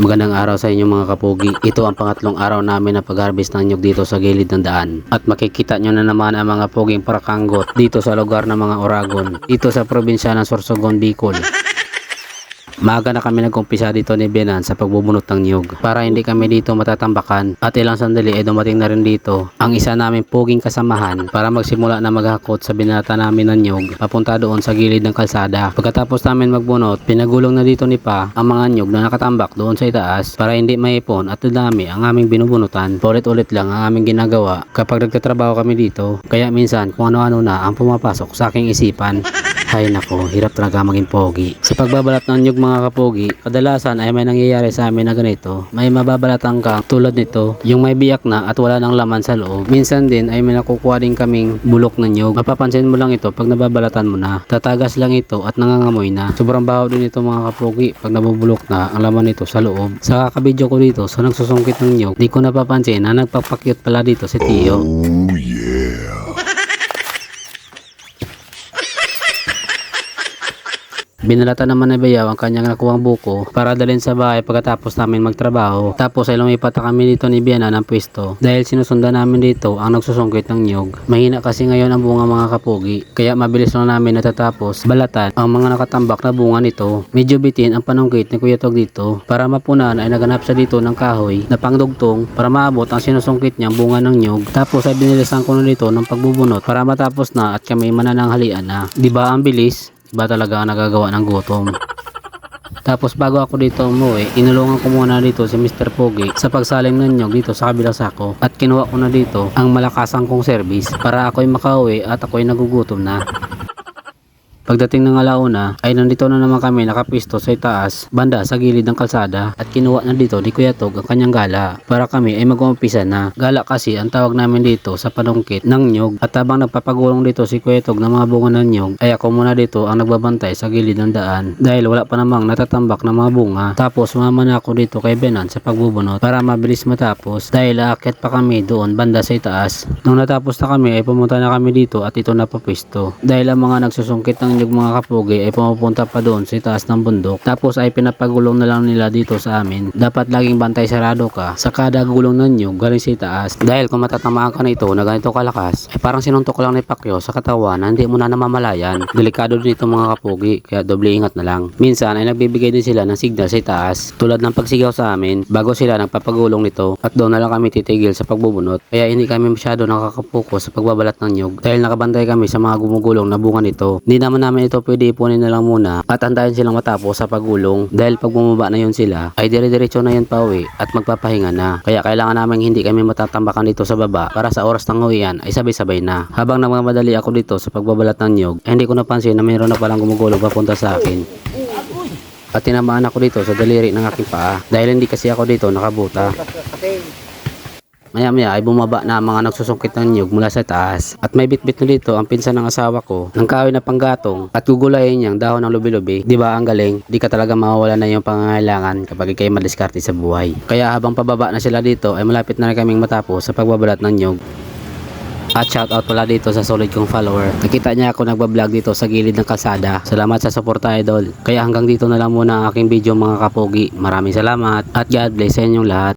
Magandang araw sa inyo mga kapogi. Ito ang pangatlong araw namin na pag-harvest ng nyug dito sa gilid ng daan. At makikita nyo na naman ang mga poging parakanggot dito sa lugar ng mga Oragon. Dito sa probinsya ng Sorsogon, Bicol. Maaga na kami nag-umpisa dito ni Benan sa pagbubunot ng nyug para hindi kami dito matatambakan at ilang sandali ay dumating na rin dito ang isa namin poging kasamahan para magsimula na maghakot sa binata namin ng nyug papunta doon sa gilid ng kalsada. Pagkatapos namin magbunot, pinagulong na dito ni Pa ang mga nyug na nakatambak doon sa itaas para hindi maipon at dadami ang aming binubunutan. Ulit-ulit lang ang aming ginagawa kapag nagtatrabaho kami dito kaya minsan kung ano-ano na ang pumapasok sa aking isipan. Ay nako, hirap talaga maging pogi. Sa pagbabalat ng nyug mga kapogi, kadalasan ay may nangyayari sa amin na ganito. May mababalatan kang tulad nito, yung may biyak na at wala ng laman sa loob. Minsan din ay may nakukuha din kaming bulok ng nyug. Mapapansin mo lang ito pag nababalatan mo na. Tatagas lang ito at nangangamoy na. Sobrang baho din ito mga kapogi pag nabubulok na ang laman nito sa loob. Sa kakabidyo ko dito sa nagsusungkit ng nyug, di ko napapansin na nagpapakyut pala dito si Tio. Binalatan naman ni Bayaw ang kanyang nakuhang buko para dalhin sa bahay pagkatapos namin magtrabaho. Tapos ay lumipat kami dito ni Biana ng pwesto dahil sinusundan namin dito ang nagsusungkit ng nyug. Mahina kasi ngayon ang bunga mga kapugi kaya mabilis lang namin natatapos balatan ang mga nakatambak na bunga nito. Medyo bitin ang panungkit ni Kuya Tog dito para mapunan ay naganap siya dito ng kahoy na pangdugtong para maabot ang sinusungkit niyang bunga ng nyug. Tapos ay binilisan ko na dito ng pagbubunot para matapos na at kami manananghalian na. Di ba ang bilis? Iba talaga nagagawa ng gutom. Tapos bago ako dito umuwi, inulungan ko muna dito si Mr. Pogi sa pagsaling ng nyog dito sa kabilang sako at kinuha ko na dito ang malakasang kong service para ako'y makauwi at ako'y nagugutom na. Pagdating ng alauna ay nandito na naman kami nakapisto sa itaas banda sa gilid ng kalsada at kinuha na dito ni Kuya Tog ang kanyang gala. Para kami ay mag-uumpisa na. Gala kasi ang tawag namin dito sa panungkit ng nyog at habang nagpapagulong dito si Kuya Tog ng mga bunga ng nyog ay ako muna dito ang nagbabantay sa gilid ng daan. Dahil wala pa namang natatambak ng mga bunga. Tapos sumama na ako dito kay Benan sa pagbubunot para mabilis matapos. Dahil aakyat pa kami doon banda sa itaas. Nung natapos na kami ay pumunta na kami dito at ito na papisto. Dahil ang mga nagsusungkit ng nyug mga kapugi ay pumupunta pa doon sa itaas ng bundok tapos ay pinapagulong na lang nila dito sa amin. Dapat laging bantay sarado ka sa kada gulong ng galing sa itaas dahil kung matatamaan ka nito na ganito kalakas ay parang sinuntok lang ni Pacquiao sa katawan na hindi mo na namamalayan. Delikado din ito mga kapugi kaya doble ingat na lang. Minsan ay nagbibigay din sila ng signal sa itaas tulad ng pagsigaw sa amin bago sila nagpapagulong nito at doon na lang kami titigil sa pagbubunot kaya hindi kami masyado nakakapokus sa pagbabalat ng nyug dahil nakabantay kami sa mga gumugulong na bunga nito. Hindi naman namin ito pwede ipunin na lang muna at antayin silang matapos sa paggulong dahil pag bumaba na yun sila ay dire-diretso na yun pa uwi at magpapahinga na. Kaya kailangan namin hindi kami matatambakan dito sa baba para sa oras ng uwian ay sabay-sabay na. Habang nagmamadali ako dito sa pagbabalat ng nyug ay hindi ko napansin na mayroon na palang gumugulong papunta sa akin. At tinamaan ako dito sa daliri ng aking paa dahil hindi kasi ako dito nakabuta. Maya maya ay bumaba na mga nagsusungkit ng nyug mula sa taas. At may bitbit na dito ang pinsan ng asawa ko ng kahoy na panggatong at gugulayin niyang dahon ng lubi-lubi. Di ba ang galing? Di ka talaga mawawala na yung pangangailangan kapag ikay madiskarte sa buhay. Kaya habang pababa na sila dito ay malapit na rin kaming matapos sa pagbabalat ng nyug. At shoutout pala dito sa solid kong follower. Nakita niya ako nagbablog dito sa gilid ng kalsada. Salamat sa suporta idol. Kaya hanggang dito na lang muna ang aking video mga kapogi. Maraming salamat at God bless sa inyong lahat.